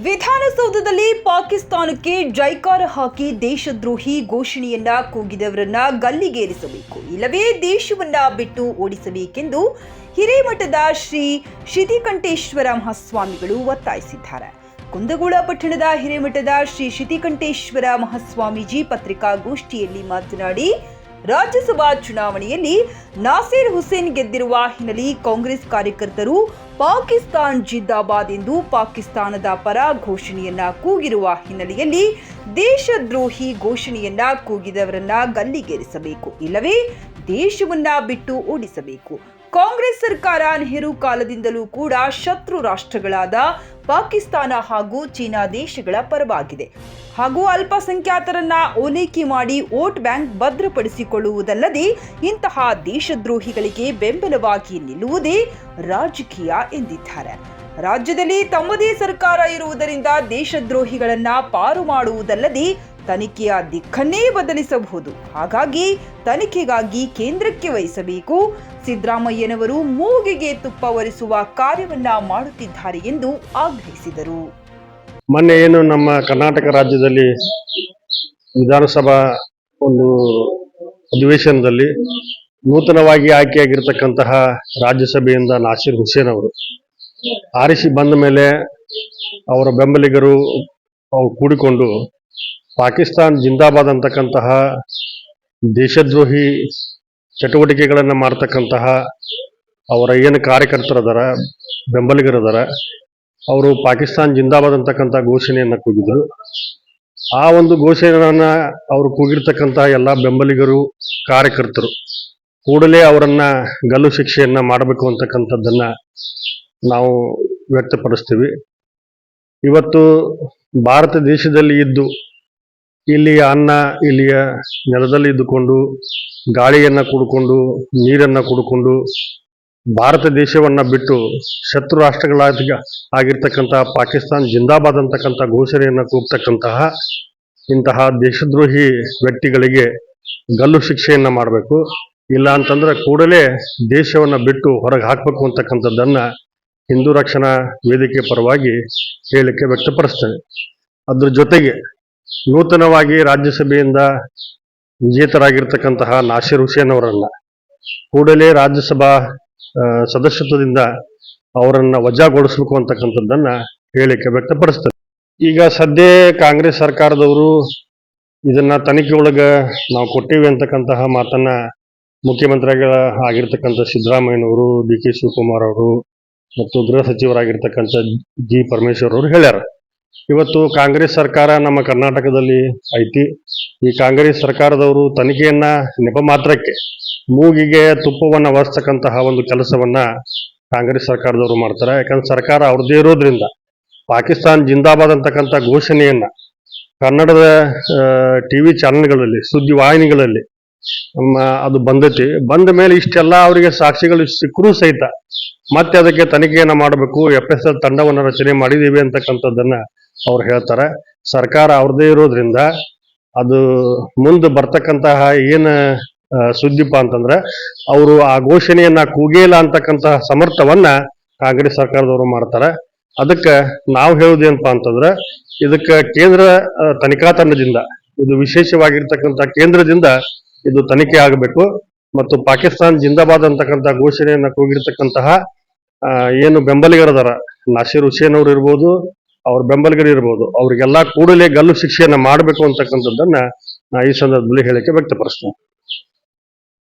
ವಿಧಾನಸೌಧದಲ್ಲಿ ಪಾಕಿಸ್ತಾನಕ್ಕೆ ಜೈಕಾರ ಹಾಕಿ ದೇಶದ್ರೋಹಿ ಘೋಷಣೆಯನ್ನ ಕೂಗಿದವರನ್ನ ಗಲ್ಲಿಗೇರಿಸಬೇಕು. ಇಲ್ಲವೇ ದೇಶವನ್ನ ಬಿಟ್ಟು ಓಡಿಸಬೇಕೆಂದು ಹಿರೇಮಠದ ಶ್ರೀ ಶಿತಿಕಂಠೇಶ್ವರ ಮಹಾಸ್ವಾಮಿಗಳು ಒತ್ತಾಯಿಸಿದ್ದಾರೆ. ಕುಂದಗೋಳ ಪಟ್ಟಣದ ಹಿರೇಮಠದ ಶ್ರೀ ಶಿತಿಕಂಠೇಶ್ವರ ಮಹಾಸ್ವಾಮೀಜಿ ಪತ್ರಿಕಾಗೋಷ್ಠಿಯಲ್ಲಿ ಮಾತನಾಡಿ ರಾಜ್ಯಸಭಾ ಚುನಾವಣೆಯಲ್ಲಿ ನಾಸೀರ್ ಹುಸೇನ್ ಗೆದ್ದಿರುವ ಹಿನ್ನೆಲೆ ಕಾಂಗ್ರೆಸ್ ಕಾರ್ಯಕರ್ತರು ಪಾಕಿಸ್ತಾನ್ ಜಿಂದಾಬಾದ್ ಎಂದು ಪಾಕಿಸ್ತಾನದ ಪರ ಘೋಷಣೆಯನ್ನ ಕೂಗಿರುವ ಹಿನ್ನೆಲೆಯಲ್ಲಿ ದೇಶದ್ರೋಹಿ ಘೋಷಣೆಯನ್ನ ಕೂಗಿದವರನ್ನ ಗಲ್ಲಿಗೇರಿಸಬೇಕು. ಇಲ್ಲವೇ ದೇಶವನ್ನ ಬಿಟ್ಟು ಓಡಿಸಬೇಕು. ಕಾಂಗ್ರೆಸ್ ಸರ್ಕಾರ ನೆಹರು ಕಾಲದಿಂದಲೂ ಕೂಡ ಶತ್ರು ರಾಷ್ಟ್ರಗಳಾದ ಪಾಕಿಸ್ತಾನ ಹಾಗೂ ಚೀನಾ ದೇಶಗಳ ಪರವಾಗಿದೆ. ಹಾಗೂ ಅಲ್ಪಸಂಖ್ಯಾತರನ್ನ ಓಲೈಕೆ ಮಾಡಿ ವೋಟ್ ಬ್ಯಾಂಕ್ ಭದ್ರಪಡಿಸಿಕೊಳ್ಳುವುದಲ್ಲದೆ ಇಂತಹ ದೇಶದ್ರೋಹಿಗಳಿಗೆ ಬೆಂಬಲವಾಗಿ ನಿಲ್ಲುವುದೇ ರಾಜಕೀಯ ಎಂದಿದ್ದಾರೆ. ರಾಜ್ಯದಲ್ಲಿ ತಮ್ಮದೇ ಸರ್ಕಾರ ಇರುವುದರಿಂದ ದೇಶದ್ರೋಹಿಗಳನ್ನ ಪಾರು ಮಾಡುವುದಲ್ಲದೆ ತನಿಖೆಯ ದಿಕ್ಕನ್ನೇ ಬದಲಿಸಬಹುದು. ಹಾಗಾಗಿ ತನಿಖೆಗಾಗಿ ಕೇಂದ್ರಕ್ಕೆ ವಹಿಸಬೇಕು. ಸಿದ್ದರಾಮಯ್ಯನವರು ಮೂಗಿಗೆ ತುಪ್ಪ ಒರೆಸುವ ಕಾರ್ಯವನ್ನ ಮಾಡುತ್ತಿದ್ದಾರೆ ಎಂದು ಆಗ್ರಹಿಸಿದರು. ಮೊನ್ನೆ ಏನು ನಮ್ಮ ಕರ್ನಾಟಕ ರಾಜ್ಯದಲ್ಲಿ ವಿಧಾನಸಭಾ ಒಂದು ಅಧಿವೇಶನದಲ್ಲಿ ನೂತನವಾಗಿ ಆಯ್ಕೆಯಾಗಿರ್ತಕ್ಕಂತಹ ರಾಜ್ಯಸಭೆಯಿಂದ ನಾಸೀರ್ ಹುಸೇನ್ ಅವರು ಆರಿಸಿ ಬಂದ ಮೇಲೆ ಅವರ ಬೆಂಬಲಿಗರು ಅವ್ರು ಕೂಡಿಕೊಂಡು ಪಾಕಿಸ್ತಾನ್ ಜಿಂದಾಬಾದ್ ಅಂತಕ್ಕಂತಹ ದೇಶದ್ರೋಹಿ ಚಟುವಟಿಕೆಗಳನ್ನು ಮಾಡ್ತಕ್ಕಂತಹ ಅವರ ಏನು ಕಾರ್ಯಕರ್ತರದಾರ ಬೆಂಬಲಿಗರದಾರ ಅವರು ಪಾಕಿಸ್ತಾನ್ ಜಿಂದಾಬಾದ್ ಅಂತಕ್ಕಂಥ ಘೋಷಣೆಯನ್ನು ಕೂಗಿದರು. ಆ ಒಂದು ಘೋಷಣೆಯನ್ನು ಅವರು ಕೂಗಿರ್ತಕ್ಕಂತಹ ಎಲ್ಲ ಬೆಂಬಲಿಗರು, ಕಾರ್ಯಕರ್ತರು ಕೂಡಲೇ ಅವರನ್ನ ಗಲ್ಲು ಶಿಕ್ಷೆಯನ್ನ ಮಾಡಬೇಕು ಅಂತಕ್ಕಂಥದ್ದನ್ನ ನಾವು ವ್ಯಕ್ತಪಡಿಸ್ತೀವಿ. ಇವತ್ತು ಭಾರತ ದೇಶದಲ್ಲಿ ಇದ್ದು ಇಲ್ಲಿಯ ಅನ್ನ, ಇಲ್ಲಿಯ ನೆಲದಲ್ಲಿ ಇದ್ದುಕೊಂಡು, ಗಾಳಿಯನ್ನ ಕುಡ್ಕೊಂಡು, ನೀರನ್ನ ಕುಡ್ಕೊಂಡು, ಭಾರತ ದೇಶವನ್ನ ಬಿಟ್ಟು ಶತ್ರು ರಾಷ್ಟ್ರಗಳಾಗ ಆಗಿರ್ತಕ್ಕಂತಹ ಪಾಕಿಸ್ತಾನ್ ಜಿಂದಾಬಾದ್ ಅಂತಕ್ಕಂಥ ಘೋಷಣೆಯನ್ನು ಕೂಗ್ತಕ್ಕಂತಹ ಇಂತಹ ದೇಶದ್ರೋಹಿ ವ್ಯಕ್ತಿಗಳಿಗೆ ಗಲ್ಲು ಶಿಕ್ಷೆಯನ್ನ ಮಾಡಬೇಕು. ಇಲ್ಲ ಅಂತಂದ್ರೆ ಕೂಡಲೇ ದೇಶವನ್ನ ಬಿಟ್ಟು ಹೊರಗೆ ಹಾಕಬೇಕು ಅಂತಕ್ಕಂಥದ್ದನ್ನ ಹಿಂದೂ ರಕ್ಷಣಾ ವೇದಿಕೆ ಪರವಾಗಿ ಹೇಳಿಕೆ ವ್ಯಕ್ತಪಡಿಸ್ತೇನೆ. ಅದ್ರ ಜೊತೆಗೆ ನೂತನವಾಗಿ ರಾಜ್ಯಸಭೆಯಿಂದ ವಿಜೇತರಾಗಿರ್ತಕ್ಕಂತಹ ನಾಸಿರ್ ಹುಸೇನ್ ಅವರನ್ನ ಕೂಡಲೇ ರಾಜ್ಯಸಭಾ ಸದಸ್ಯತ್ವದಿಂದ ಅವರನ್ನ ವಜಾಗೊಳಿಸಬೇಕು ಅಂತಕ್ಕಂಥದ್ದನ್ನ ಹೇಳಿಕೆ ವ್ಯಕ್ತಪಡಿಸ್ತದೆ. ಈಗ ಸದ್ಯ ಕಾಂಗ್ರೆಸ್ ಸರ್ಕಾರದವರು ಇದನ್ನ ತನಿಖೆ ಒಳಗ ನಾವು ಕೊಟ್ಟೇವಿ ಅಂತಕ್ಕಂತಹ ಮಾತನ್ನ ಮುಖ್ಯಮಂತ್ರಿಗಳ ಆಗಿರ್ತಕ್ಕಂಥ ಸಿದ್ದರಾಮಯ್ಯನವರು, ಡಿ ಕೆ ಶಿವಕುಮಾರ್ ಅವರು ಮತ್ತು ಗೃಹ ಸಚಿವರಾಗಿರ್ತಕ್ಕಂಥ ಜಿ ಪರಮೇಶ್ವರ್ ಅವರು ಹೇಳ್ಯಾರ. ಇವತ್ತು ಕಾಂಗ್ರೆಸ್ ಸರ್ಕಾರ ನಮ್ಮ ಕರ್ನಾಟಕದಲ್ಲಿ ಐತಿ ಈ ಕಾಂಗ್ರೆಸ್ ಸರ್ಕಾರದವರು ತನಿಖೆಯನ್ನ ನೆಪ ಮಾತ್ರಕ್ಕೆ ಮೂಗಿಗೆ ತುಪ್ಪವನ್ನ ಒರೆಸ್ತಕ್ಕಂತಹ ಒಂದು ಕೆಲಸವನ್ನ ಕಾಂಗ್ರೆಸ್ ಸರ್ಕಾರದವರು ಮಾಡ್ತಾರೆ. ಯಾಕಂದ್ರೆ ಸರ್ಕಾರ ಅವ್ರದ್ದೇ ಇರೋದ್ರಿಂದ ಪಾಕಿಸ್ತಾನ್ ಜಿಂದಾಬಾದ್ ಅಂತಕ್ಕಂಥ ಘೋಷಣೆಯನ್ನ ಕನ್ನಡದ ಟಿವಿ ಚಾನೆಲ್ಗಳಲ್ಲಿ, ಸುದ್ದಿ ವಾಹಿನಿಗಳಲ್ಲಿ ನಮ್ಮ ಅದು ಬಂದೈತಿ. ಬಂದ ಮೇಲೆ ಇಷ್ಟೆಲ್ಲ ಅವರಿಗೆ ಸಾಕ್ಷಿಗಳು ಸಿಕ್ಕರೂ ಸಹಿತ ಮತ್ತೆ ಅದಕ್ಕೆ ತನಿಖೆಯನ್ನ ಮಾಡಬೇಕು ಎಫ್ ಎಸ್ ಎಲ್ ತಂಡವನ್ನ ರಚನೆ ಮಾಡಿದ್ದೀವಿ ಅಂತಕ್ಕಂಥದ್ದನ್ನ ಅವ್ರು ಹೇಳ್ತಾರೆ, ಸರ್ಕಾರ ಅವ್ರದೇ ಇರೋದ್ರಿಂದ ಅದು ಮುಂದೆ ಬರ್ತಕ್ಕಂತಹ ಏನು ಸುದ್ದಿಪ್ಪ ಅಂತಂದ್ರೆ, ಅವರು ಆ ಘೋಷಣೆಯನ್ನ ಕೂಗೇಲ ಅಂತಕ್ಕಂತಹ ಸಮರ್ಥವನ್ನ ಕಾಂಗ್ರೆಸ್ ಸರ್ಕಾರದವರು ಮಾಡ್ತಾರೆ. ಅದಕ್ಕೆ ನಾವು ಹೇಳುವುದೇನಪ್ಪಾ ಅಂತಂದ್ರೆ, ಇದಕ್ಕೆ ಕೇಂದ್ರ ತನಿಖಾ ತಂಡದಿಂದ, ಇದು ವಿಶೇಷವಾಗಿರ್ತಕ್ಕಂಥ ಕೇಂದ್ರದಿಂದ ಇದು ತನಿಖೆ ಆಗಬೇಕು ಮತ್ತು ಪಾಕಿಸ್ತಾನ್ ಜಿಂದಾಬಾದ್ ಅಂತಕ್ಕಂಥ ಘೋಷಣೆಯನ್ನ ಕೂಗಿರ್ತಕ್ಕಂತಹ ಏನು ಬೆಂಬಲಿಗರದಾರ ನಾಸೀರ್ ಹುಸೇನ್ ಅವರು ಇರ್ಬೋದು ಅವ್ರ ಬೆಂಬಲಿಗರು ಇರ್ಬೋದು ಅವ್ರಿಗೆಲ್ಲ ಕೂಡಲೇ ಗಲ್ಲು ಶಿಕ್ಷೆಯನ್ನ ಮಾಡಬೇಕು ಅಂತಕ್ಕಂಥದ್ದನ್ನ ನಾ ಈ ಸಂದರ್ಭದಲ್ಲಿ ಹೇಳಿಕೆ ವ್ಯಕ್ತಪಡಿಸ್ತೇನೆ.